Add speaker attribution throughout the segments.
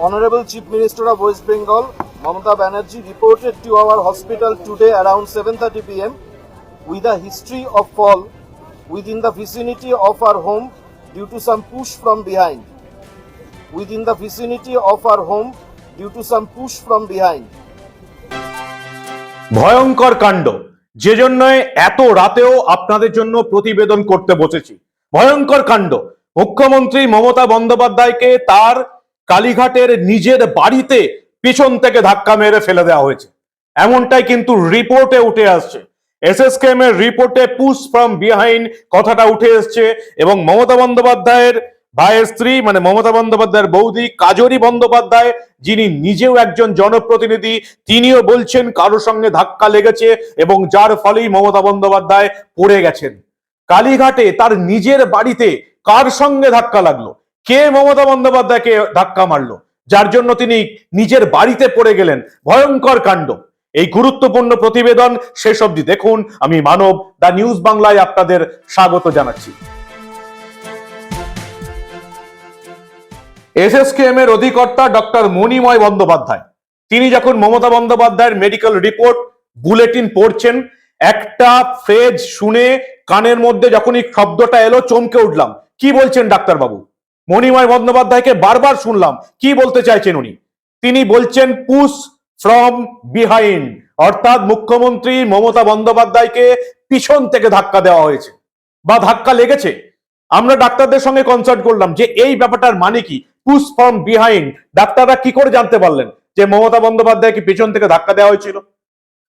Speaker 1: Honourable chief minister of West Bengal Mamata Banerjee reported to our hospital today around seven thirty P M with the history of fall within the vicinity of our home due to some push from behind within the vicinity of our home due to some push from behind
Speaker 2: ভয়ঙ্কর কাণ্ড। যে জন্য এত রাতেও আপনাদের জন্য প্রতিবেদন করতে বসেছি। ভয়ঙ্কর কাণ্ড। মুখ্যমন্ত্রী মমতা বন্দ্যোপাধ্যায়কে তার কালীঘাটের নিজের বাড়িতে পিছন থেকে ধাক্কা মেরে ফেলে দেওয়া হয়েছে। এমনটাই কিন্তু রিপোর্টে উঠে আসছে। এসএসকেএম এর রিপোর্টে পুশ ফ্রম বিহাইন্ড কথাটা উঠে এসছে এবং মমতা বন্দ্যোপাধ্যায়ের ভাইয়ের স্ত্রী মানে মমতা বন্দ্যোপাধ্যায়ের বৌদি কাজরি বন্দ্যোপাধ্যায়, যিনি নিজেও একজন জনপ্রতিনিধি, তিনিও বলছেন কারোর সঙ্গে ধাক্কা লেগেছে এবং যার ফলেই মমতা বন্দ্যোপাধ্যায় পড়ে গেছেন। কালীঘাটে তার নিজের বাড়িতে কার সঙ্গে ধাক্কা লাগল? কে মমতা বন্দ্যোপাধ্যায়কে ধাক্কা মারলো? যার জন্য তিনি নিজের বাড়িতে পড়ে গেলেন। ভয়ঙ্কর কাণ্ড। এই গুরুত্বপূর্ণ প্রতিবেদন শেষ অবধি দেখুন। আমি মানব দা নিউজ বাংলায় আপনাদের স্বাগত জানাচ্ছি। এসএসকেএম এর অধিকর্তা ডক্টর মণিময় বন্দ্যোপাধ্যায়। তিনি যখন মমতা বন্দ্যোপাধ্যায়ের মেডিকেল রিপোর্ট বুলেটিন পড়ছেন, একটা ফ্রেজ শুনে কানের মধ্যে যখন এই শব্দটা এলো, চমকে উঠলাম। কি বলছেন ডাক্তারবাবু? মণিময় বন্দ্যোপাধ্যায়কে বারবার শুনলাম। কি বলতে চাইছেন উনি? তিনি বলছেন পুশ ফ্রম বিহাইন্ড। অর্থাৎ মুখ্যমন্ত্রী মমতা বন্দ্যোপাধ্যায়কে পিছন থেকে ধাক্কা দেওয়া হয়েছে বা ধাক্কা লেগেছে। আমরা ডাক্তারদের সঙ্গে কনসাল্ট করলাম যে, এই ব্যাপারটার মানে কি? Push from behind. ডাক্তাররা কি করে জানতে পারলেন যে, মমতা বন্দ্যোপাধ্যায়কে পিছন থেকে ধাক্কা দেওয়া হয়েছিল?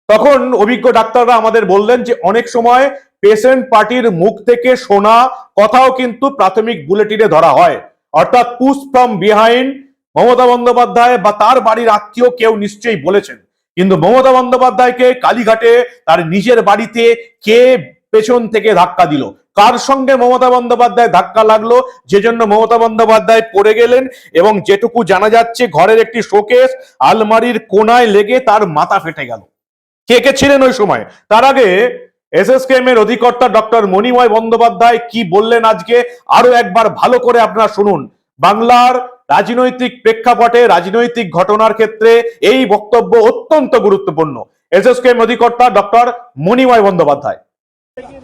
Speaker 2: তখন অভিজ্ঞ ডাক্তাররা আমাদের বললেন যে অনেক সময় পেশেন্ট পার্টির মুখ থেকে শোনা কথাও কিন্তু প্রাথমিক বুলেটিনে ধরা হয়। অর্থাৎ push from behind, Mamata Bandyopadhyay বা তার বাড়ির আত্মীয় কেউ নিশ্চয়ই বলেছেন। কিন্তু মমতা বন্দ্যোপাধ্যায়কে কালীঘাটে তার নিজের বাড়িতে কে পেছন থেকে ধাক্কা দিল? কার সঙ্গে মমতা বন্দ্যোপাধ্যায় ধাক্কা লাগল? যে জন্য মমতা বন্দ্যোপাধ্যায় পড়ে গেলেন এবং যেটুকু জানা যাচ্ছে, ঘরের একটি শোকেস আলমারির কোনায় লেগে তার মাথা ফেটে গেল। কে কে ছিলেন ওই সময়? তার আগে এস এস এসএসকেএম এর অধিকর্তা ডক্টর মণিময় বন্দ্যোপাধ্যায় কি বললেন আজকে? আরও একবার ভালো করে আপনারা শুনুন। বাংলার রাজনৈতিক প্রেক্ষাপটে রাজনৈতিক ঘটনার ক্ষেত্রে এই বক্তব্য অত্যন্ত গুরুত্বপূর্ণ। এস এস এসএসকেএম অধিকর্তা doctor Manimoy Bandyopadhyay.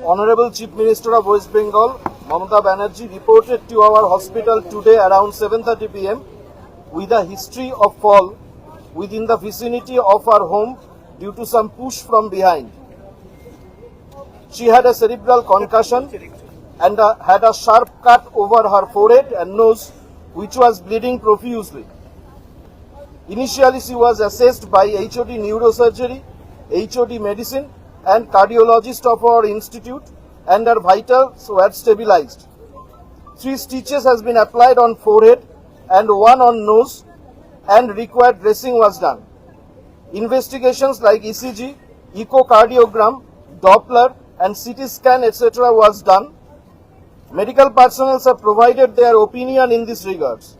Speaker 1: Honorable Chief Minister of West Bengal, Mamata Banerjee, reported to our hospital today around 7:30 p.m. with a history of fall within the vicinity of our home due to some push from behind. She had a cerebral concussion and uh, had a sharp cut over her forehead and nose, which was bleeding profusely. Initially, she was assessed by HOD Neurosurgery, HOD Medicine, and cardiologist of our institute, and her vitals were stabilized. Three stitches has been applied on forehead and one on nose, and required dressing was done. Investigations like ECG, echocardiogram, Doppler, and CT scan, etc., was done. Medical personnel have provided their opinion in this regards.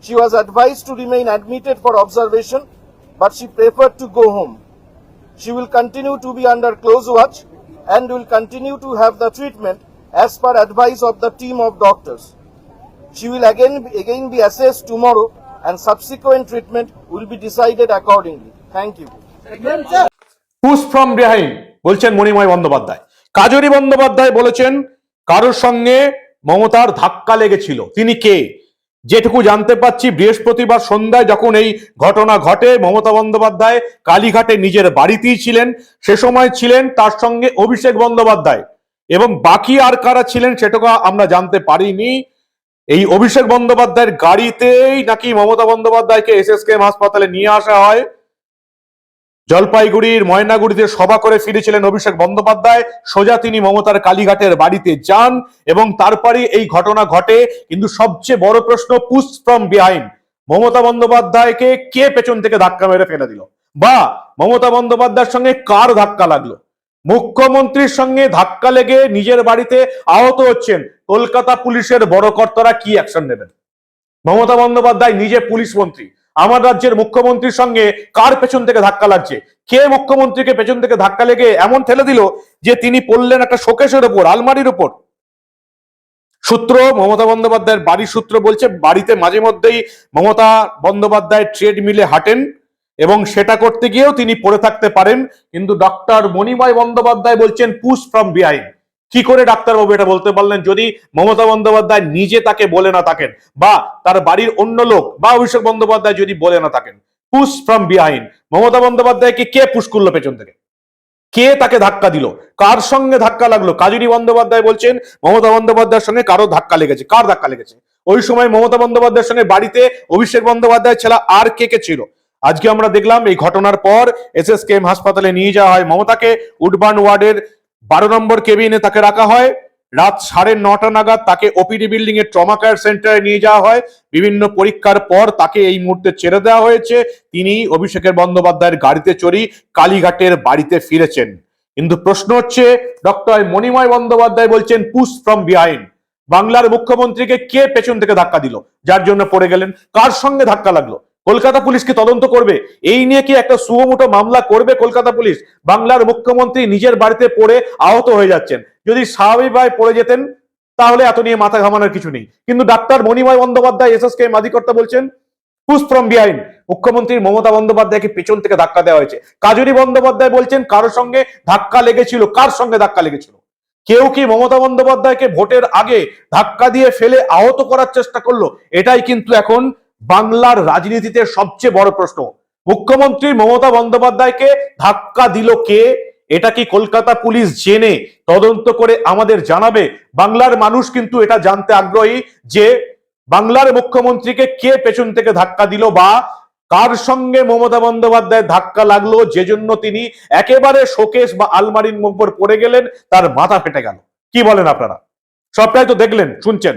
Speaker 1: She was advised to remain admitted for observation, but she preferred to go home. She will continue to be under close watch and will continue to have the treatment as per advice of the team of doctors. She will again again be assessed tomorrow and subsequent treatment will be decided accordingly. Thank you.
Speaker 2: Push from behind বলছেন মণিময় বন্দ্যোপাধ্যায়। কাজরি বন্দ্যোপাধ্যায় বলেছেন, কারোর সঙ্গে মমতার ধাক্কা লেগেছিল। তিনি কে? যেটুকু জানতে পাচ্ছি, বৃহস্পতিবার সন্ধ্যায় যখন এই ঘটনা ঘটে, মমতা বন্দ্যোপাধ্যায় কালীঘাটে নিজের বাড়িতেই ছিলেন। সে সময় ছিলেন তার সঙ্গে অভিষেক বন্দ্যোপাধ্যায়। এবং বাকি আর কারা ছিলেন, সেটুকু আমরা জানতে পারিনি। এই অভিষেক বন্দ্যোপাধ্যায়ের গাড়িতেই নাকি মমতা বন্দ্যোপাধ্যায়কে এসএসকেএম হাসপাতালে নিয়ে আসা হয়। জলপাইগুড়ির ময়নাগুড়িতে সভা করে ফিরেছিলেন অভিষেক বন্দ্যোপাধ্যায়। সোজা তিনি মমতার কালীঘাটের বাড়িতে যান এবং তারপরে এই ঘটনা ঘটে। কিন্তু সবচেয়ে বড় প্রশ্ন পুশ ফ্রম বিহাইন্ড। মমতা বন্দ্যোপাধ্যায়কে কে পেছন থেকে ধাক্কা মেরে ফেলে দিল? বা মমতা বন্দ্যোপাধ্যায়ের সঙ্গে কার ধাক্কা লাগল? মুখ্যমন্ত্রীর সঙ্গে ধাক্কা লেগে নিজের বাড়িতে আহত হচ্ছেন কলকাতা পুলিশের বড় কর্তারা কি অ্যাকশন নেবেন? মমতা বন্দ্যোপাধ্যায় নিজে পুলিশ মন্ত্রী। আমার রাজ্যের মুখ্যমন্ত্রীর সঙ্গে কার পেছন থেকে ধাক্কা লাগছে? কে মুখ্যমন্ত্রীকে পেছন থেকে ধাক্কা লেগে এমন ঠেলে দিল যে তিনি পড়লেন একটা শোকেশের ওপর, আলমারির ওপর? সূত্র, মমতা বন্দ্যোপাধ্যায়ের বাড়ির সূত্র বলছে, বাড়িতে মাঝে মধ্যেই মমতা বন্দ্যোপাধ্যায় ট্রেড মিলে হাঁটেন। এবং সেটা করতে গিয়েও তিনি পড়ে থাকতে পারেন। কিন্তু ডক্টর মণিময় বন্দ্যোপাধ্যায় বলছেন পুশ ফ্রম বিহাইন্ড কি করে ডাক্তারবাবু এটা বলতে পারলেন? যদি মমতা বন্দ্যোপাধ্যায় নিজে তাকে বলে না থাকেন, বা তার বাড়ির অন্য লোক, বা অভিষেক বন্দ্যোপাধ্যায় যদি বলে না থাকেন পুশ ফ্রম বিহাইন্ড মমতা বন্দ্যোপাধ্যায়কে কে পুশ করল পেছন থেকে? কে তাকে ধাক্কা দিল? কার সঙ্গে ধাক্কা লাগল? কাজুরি বন্দ্যোপাধ্যায় বলছেন, মমতা বন্দ্যোপাধ্যায়ের সঙ্গে কারও ধাক্কা লেগেছে। কার ধাক্কা লেগেছে? ওই সময় মমতা বন্দ্যোপাধ্যায়ের সঙ্গে বাড়িতে অভিষেক বন্দ্যোপাধ্যায় ছেলে আর কে কে ছিল? আজকে আমরা দেখলাম এই ঘটনার পর এস এস কেম হাসপাতালে নিয়ে যাওয়া হয়। মমতাকে উডবান ওয়ার্ডের বারো নম্বর কেবিনে তাকে রাখা হয়। রাত সাড়ে নটা নাগাদ তাকে ওপিডি বিল্ডিং এর ট্রমা কেয়ার সেন্টারে নিয়ে যাওয়া হয়। বিভিন্ন পরীক্ষার পর তাকে এই মুহূর্তে ছেড়ে দেওয়া হয়েছে। তিনি অভিষেকের বন্দ্যোপাধ্যায়ের গাড়িতে চড়ি কালীঘাটের বাড়িতে ফিরেছেন। কিন্তু প্রশ্ন হচ্ছে, ডক্টর মণিময় বন্দ্যোপাধ্যায় বলছেন পুশ ফ্রম বিহাইন্ড বাংলার মুখ্যমন্ত্রীকে কে পেছন থেকে ধাক্কা দিল? যার জন্য পড়ে গেলেন। কার সঙ্গে ধাক্কা লাগল? কলকাতা পুলিশ কি তদন্ত করবে? এই নিয়ে কি একটা সুমোটো মামলা করবে কলকাতা পুলিশ? বাংলার মুখ্যমন্ত্রী নিজের বাড়িতে পড়ে আহত হয়ে যাচ্ছেন। যদি স্বাভাবিকভাবে পড়ে যেতেন, তাহলে এত নিয়ে মাথা ঘামানোর কিছু নেই। কিন্তু doctor Manimoy Bandyopadhyay S S K মাধিকর্তা বলছেন পুশ ফ্রম বিহাইন্ড মুখ্যমন্ত্রী মমতা বন্দ্যোপাধ্যায়কে পেছন থেকে ধাক্কা দেওয়া হয়েছে। কাজুরি বন্দ্যোপাধ্যায় বলছেন, কারোর সঙ্গে ধাক্কা লেগেছিল? কার সঙ্গে ধাক্কা লেগেছিল? কেউ কি মমতা বন্দ্যোপাধ্যায়কে ভোটের আগে ধাক্কা দিয়ে ফেলে আহত করার চেষ্টা করল? এটাই কিন্তু এখন বাংলার রাজনীতিতে সবচেয়ে বড় প্রশ্ন। মুখ্যমন্ত্রী মমতা বন্দ্যোপাধ্যায়কে ধাক্কা দিল কে? এটা কি কলকাতা পুলিশ জেনে তদন্ত করে আমাদের জানাবে? বাংলার মানুষ কিন্তু এটা জানতে আগ্রহী যে বাংলার মুখ্যমন্ত্রীকে কে পেছন থেকে ধাক্কা দিল বা কার সঙ্গে মমতা বন্দ্যোপাধ্যায় ধাক্কা লাগল যে জন্য তিনি একেবারে শোকেশ বা আলমারির উপর পড়ে গেলেন, তার মাথা ফেটে গেল। কি বলেন আপনারা? সবটাই তো দেখলেন, শুনছেন।